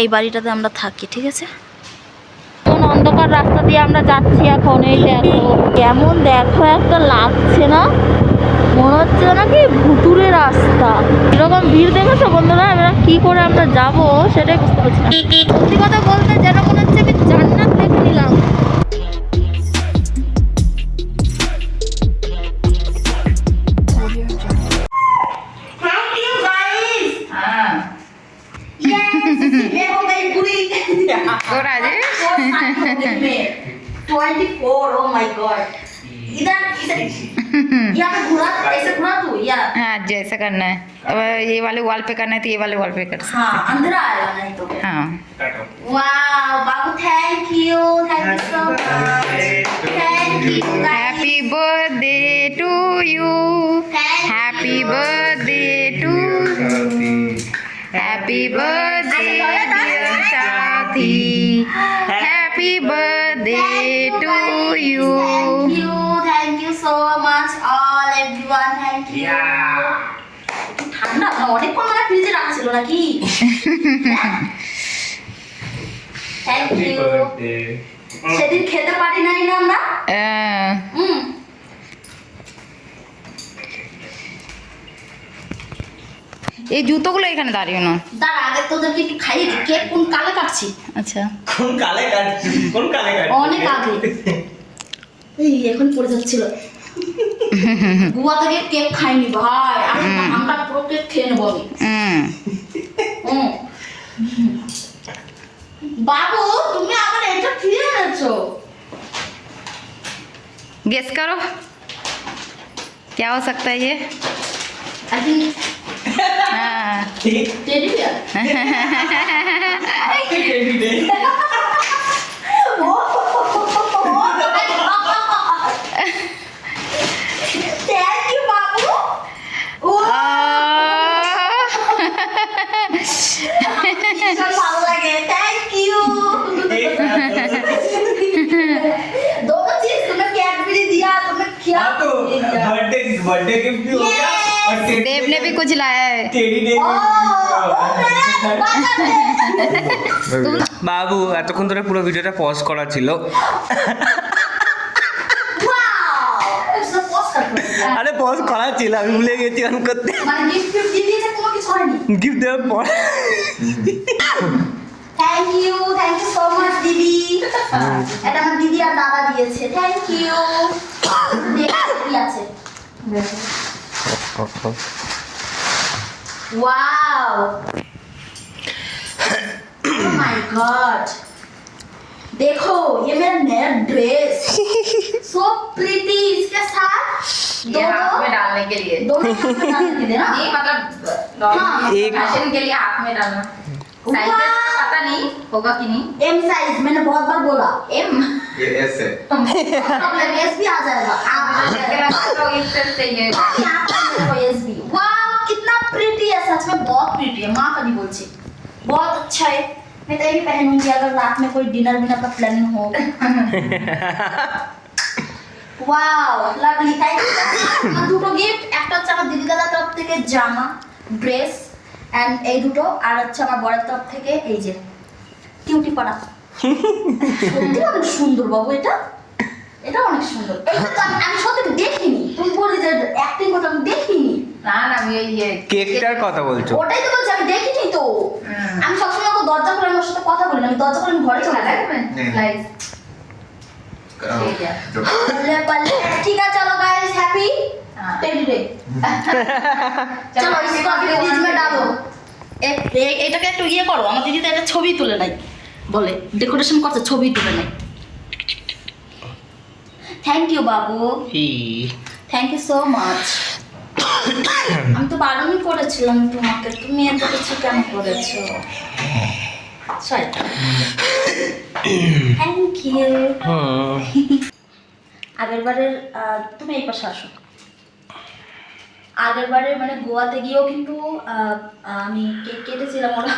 এই বাড়িটাতে আমরা থাকি, ঠিক আছে? কোন অন্ধকার রাস্তা দিয়ে আমরা যাচ্ছি এখন, এই দেখো, কেমন দেখো, একটা লাগছে না। মনে হচ্ছে নাকি ভুতুরে রাস্তা। এরকম ভিড় দেখেছ বন্ধুরা? আমরা কি করে আমরা যাব সেটাই বুঝতে পারছি না। সত্যি কথা বলতে যেন মনে হচ্ছে আমি हाँ जैसा करना है। अब ये वाले वॉल पे करना है तो ये वाले वॉल पे कर सकते हाँ अंदर आएगा नहीं तो। हैं। हाँ wow Babu thank you thank you so much thank you happy birthday to you happy birthday to happy birthday dear Sathi happy birthday to you রাখছিল নাকি? সেদিন খেতে পারি নাই না আমরা? হুম। এই জুতোগুলো এখানে দাঁড়িয়ে না দাঁড়া আগে তোদেরকে একটু খাইয়ে দিই। কেক কোন কালে কাটছি? আচ্ছা। কোন কালে কাটছিস কোন কালে কাটছি? অনেক আগে। এই এখন পড়ে যাচ্ছিল। গোয়া থেকে কেক খাইনি ভাই আমি আমরা পুরো কেক খেয়ে নেবো আমি হুম হুম। বাবু তুমি আমার এটা ফিরে এনেছো गेस करो क्या हो सकता है ये আই থিঙ্ক हाँ বাবু এতক্ষণ ধরে পুরো ভিডিওটা পজ করা ছিল। আরে পজ করা ছিল আমি ভুলে গেছি অন করতে। মানে গিফট গিফট দেওয়ার পর। Thank you thank you so much দিদি। এটা আমার দিদি আর দাদা দিয়েছে। থ্যাংক ইউ কি আছে वाओ माय गॉड देखो ये मेरा नया ड्रेस सो प्रीटी इसके साथ ये हाथ में डालने के लिए। दोनों हाथ में डालने के लिए ना? नहीं मतलब हाँ। एक- फ़ैशन के लिए हाथ में डालना। साइज़ पता नहीं होगा कि नहीं? एम साइज़ मैंने बहुत बार बोला। एम ये एस है। प्रॉब्लम एस भी आ जाएगा। आप तो इससे चाहिए। यहाँ पर मेरे एस भी। वाह कितना प्रीटी है सच में बहुत प्रीटी है माँ का नहीं बोलची बहुत अच्छा है मैं तो ये भी पहनूंगी अगर रात में कोई डिनर विनर का प्लानिंग हो ওয়াও লাভলি থ্যাংক ইউ দুটো গিফট একটা হচ্ছে আমার দিদি দাদার তরফ থেকে জামা ড্রেস এন্ড এই দুটো আর হচ্ছে আমার বরের তরফ থেকে এই যে কিউটি পাড়া সত্যি অনেক সুন্দর বাবু এটা এটা অনেক সুন্দর এটা তো আমি- আমি সত্যি দেখিনি তুমি বলি যে অ্যাক্টিং করতে আমি দেখিনি না না আমি ওই ইয়ে কেকটার ইয়ে- কথা বলছো? ওটাই তো বলছি আমি দেখিনি তো। আমি সবসময় ওকে দরজা খুলে আমার সাথে কথা বলি আমি দরজা খুলে ঘরে চলে যাই। ঠিক আছে চলো গাইস হ্যাপি চলো ফ্রিজ মে ডালো এটাকে একটু ইয়ে করো আমার দিদি এটা ছবি তুলে নাই বলে ডেকোরেশন করছে ছবি তুলে নাই থ্যাংক ইউ বাবু। থ্যাংক ইউ সো মাচ আমি তো বারণই করেছিলাম তোমাকে। তুমি এত কিছু কেন করেছ? থ্যাংক ইউ আগের বারের তুমি এই পাশে আসো। আগের বারে মানে গোয়াতে গিয়েও কিন্তু আহ, আমি কেক কেটেছিলাম ওরা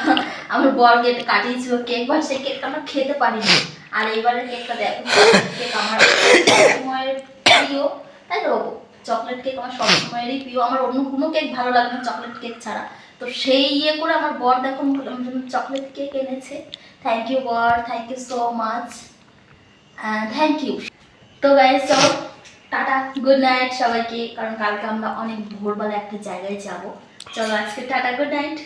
আমার বর কেটে কাটিয়েছিল কেক বা সেই কেকটা আমরা খেতে পারিনি। আর এইবারের কেকটা দেখো কেক আমার সময়ের প্রিয় তাই তো? চকলেট কেক আমার সব সময়েরই প্রিয়। আমার অন্য কোনো কেক ভালো লাগে না চকলেট কেক ছাড়া। তো সেই ইয়ে করে আমার বর দেখো আমার জন্য চকলেট কেক এনেছে। থ্যাংক ইউ বর। Thank you so much thank you তো গাইজ চলো, টাটা। গুড নাইট সবাইকে। কারণ কালকে আমরা অনেক ভোরবেলা একটা জায়গায় যাব। চলো, আজকে tata good night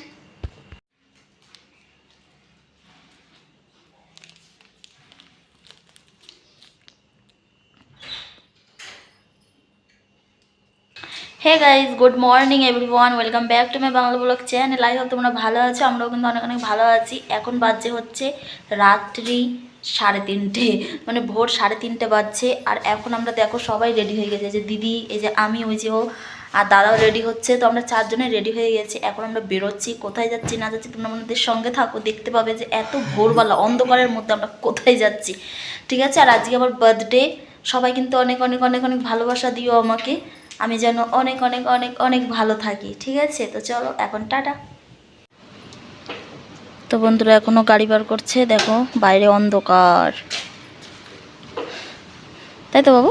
hey guys good morning everyone welcome back to my Bangla blog channel I hope তোমরা ভালো আছো, আমরাও কিন্তু অনেক অনেক ভালো আছি। এখন বাজছে হচ্ছে রাত্রি সাড়ে তিনটে মানে ভোর সাড়ে তিনটে বাজছে। আর এখন আমরা দেখো সবাই রেডি হয়ে গেছে। যে দিদি, এই যে আমি, ওই যে ও আর দাদাও রেডি হচ্ছে। তো আমরা চারজনে রেডি হয়ে গেছি। এখন আমরা বেরোচ্ছি। কোথায় যাচ্ছি, না যাচ্ছি, তোমরা আমাদের সঙ্গে থাকো। দেখতে পাবে যে এত ভোরবেলা, অন্ধকারের মধ্যে আমরা কোথায় যাচ্ছি। ঠিক আছে? আর আজকে আমার বার্থডে সবাই কিন্তু অনেক অনেক অনেক অনেক ভালোবাসা দিও আমাকে। আমি যেন অনেক অনেক অনেক অনেক ভালো থাকি, ঠিক আছে? তো চলো, এখন টাটা। তো বন্ধুরা, এখনও গাড়ি বার করছে, দেখো, বাইরে অন্ধকার। তাই তো, বাবু?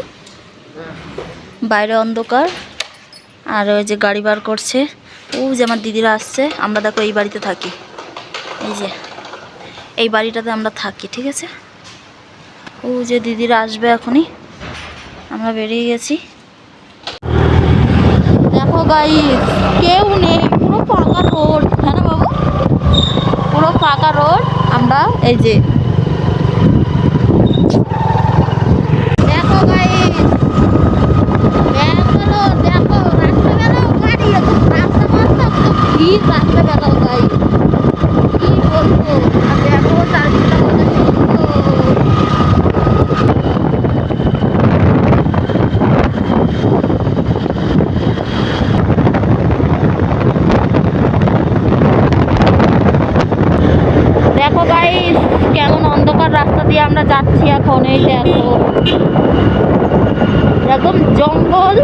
বাইরে অন্ধকার, আর ওই যে গাড়ি বার করছে। ও যে আমার দিদিরা আসছে, আমরা দেখো এই বাড়িতে থাকি। এই যে, এই বাড়িটাতে আমরা থাকি, ঠিক আছে? ও যে দিদিরা আসবে এখনই, আমরা বেরিয়ে গেছি। দেখো গাই কেউ নেই, পুরো ফাঁকা রোড হ্যাঁ না বাবু? পুরো ফাঁকা রোড, আমরা এই যে দেখো গাই দেখো দেখো রাস্তাবেলাও গাড়ি একদম রাস্তা মাস্তা একদম ভিড় রাস্তাবেলাও গাই কি বলব আর দেখো চারদিকটা কত সুন্দর দেখো গাইস কেমন অন্ধকার রাস্তা দিয়ে আমরা যাচ্ছি এখন, এই দেখো একদম জঙ্গল,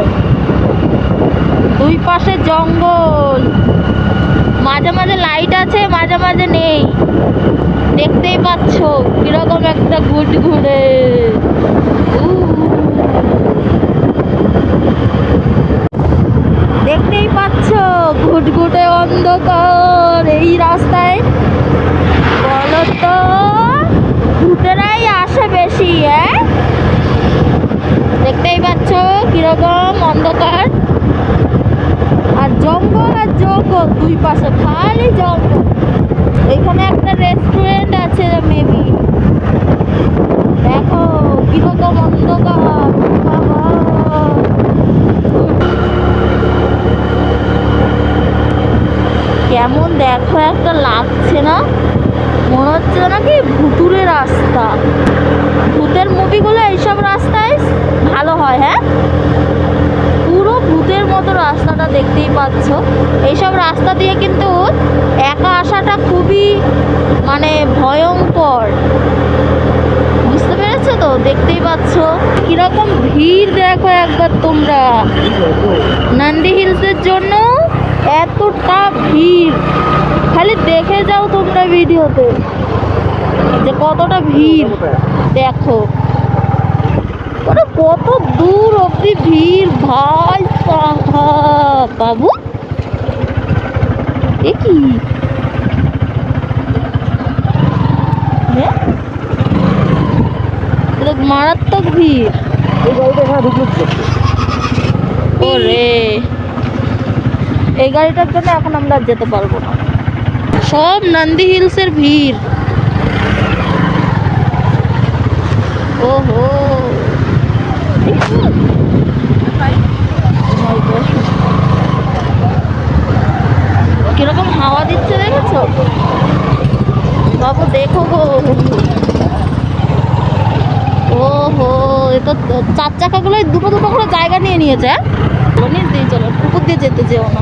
দুই পাশে জঙ্গল। মাঝে মাঝে লাইট আছে, মাঝে মাঝে নেই। দেখতেই পাচ্ছ, কীরকম একটা ঘুট ঘুরে। দেখতেই পাচ্ছ ঘুটঘুটে অন্ধকার। এই রাস্তায় বলো তো ভূতেরাই আসে বেশি হ্যাঁ দেখতেই পাচ্ছ কীরকম অন্ধকার। আর জঙ্গল আর জঙ্গল, দুই পাশে খালি জঙ্গল। এখানে একটা রেস্টুরেন্ট আছে মেবি দেখো কীরকম অন্ধকার। কেমন দেখো, একটা লাগছে না? মনে হচ্ছে নাকি ভুতুরে রাস্তা। ভূতের মুভিগুলো এইসব রাস্তায় ভালো হয় হ্যাঁ? পুরো ভূতের মতো রাস্তাটা দেখতেই পাচ্ছ। এইসব রাস্তা দিয়ে কিন্তু একা আসাটা খুবই মানে ভয়ঙ্কর। বুঝতে পেরেছ তো? দেখতেই পাচ্ছ। কীরকম ভিড় দেখো একবার তোমরা। নান্দি হিলসের জন্য এতটা ভিড়। খালি দেখে যাও তোমরা ভিডিওতে যে কতটা ভিড়। দেখো। কত দূর অবধি ভিড় ভাই বাবু। এ কি? হ্যাঁ? মারাত্মক ভিড়। ওরে। এই গাড়িটার জন্য এখন আমরা যেতে পারব না। সব নন্দী হিলসের ভিড়। ওহো। কীরকম হাওয়া দিচ্ছে দেখেছ? বাবু দেখো গো। ওহো, এ তো চার চাকাগুলো দুটো দুটো করে জায়গা নিয়ে নিয়েছে হ্যাঁ? নিচ দিয়ে চলো কুকুর দিয়ে যেতে যেও না।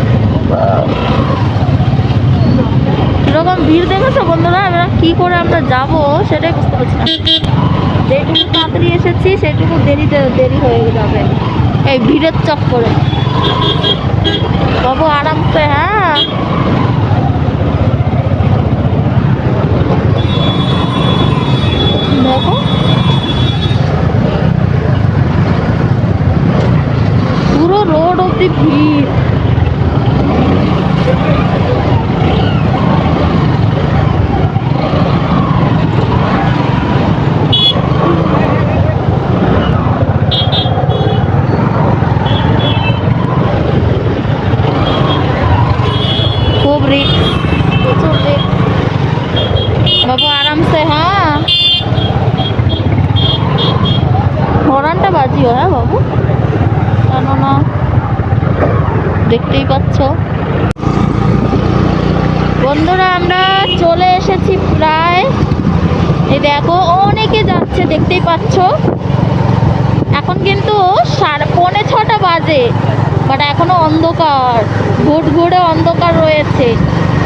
এরকম ভিড় দেখেছ বন্ধুরা? আমরা কি করে আমরা যাব সেটাই বুঝতে পারছি না। যেটুকু তাড়াতাড়ি এসেছি, সেটুকু দেরিতে দেরি হয়ে যাবে। এই ভিড়ের চক্করে। বাবু আরামসে হ্যাঁ দেখো পুরো রোড অব্দি ভিড় খুব রিক্স প্রচুর রিক্স বাবু আরামসে হ্যাঁ হরানটা বাজিও হ্যাঁ বাবু কেননা দেখতেই পাচ্ছ বন্ধুরা আমরা এসেছি প্রায়। এই দেখো, অনেকে যাচ্ছে, দেখতেই পাচ্ছ। এখন কিন্তু সাড়ে পৌনে ছটা বাজে বাট এখনও অন্ধকার। ঘুট ঘুরে অন্ধকার রয়েছে।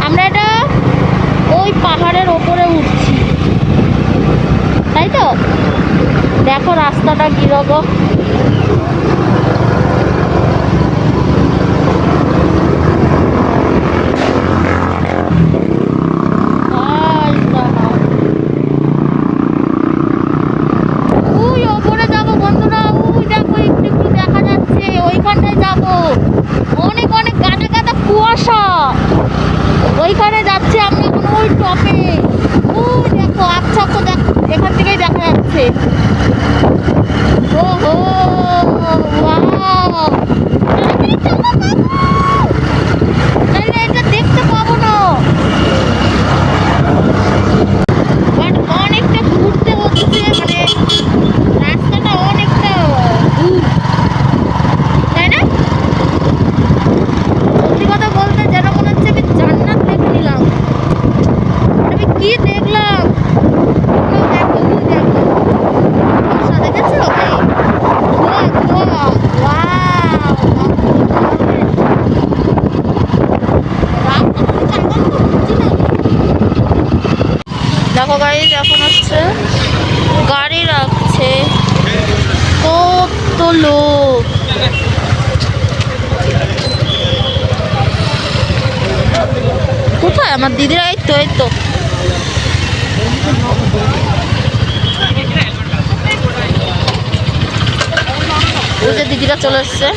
আমরা এটা ওই পাহাড়ের ওপরে উঠছি। তাই তো? দেখো রাস্তাটা কীরকম আর সাহা। ওই ওপরে যাব বন্ধুরা ওই দেখো একটু একটু দেখা যাচ্ছে ওইখানটায় যাব অনেক অনেক গাদা গাদা কুয়াশা ওইখানে যাচ্ছে আমরা এখন ওই টপে ওই দেখো আচ্ছা তো দেখ এখান থেকেই দেখা যাচ্ছে ওহো ওয়াও তাহলে এটা দেখতে পাবো না বাট অনেকটা ঘুরতে হচ্ছে মানে রাস্তাটা অনেকটা দূর তাই না সত্যি কথা বলতে যেন মনে হচ্ছে আমি জান্নাত দেখে নিলাম আমি কি দেখলাম ওগুলো দেখো ওই দেখো বর্ষা দেখেছ এই ধোয়া ধোয়া ওয়াও দেখো গাড়ি এখন হচ্ছে গাড়ি রাখছে। কত লোক। কোথায়? আমার দিদিরা এই তো এই তো। দিদিরা চলে এসছে।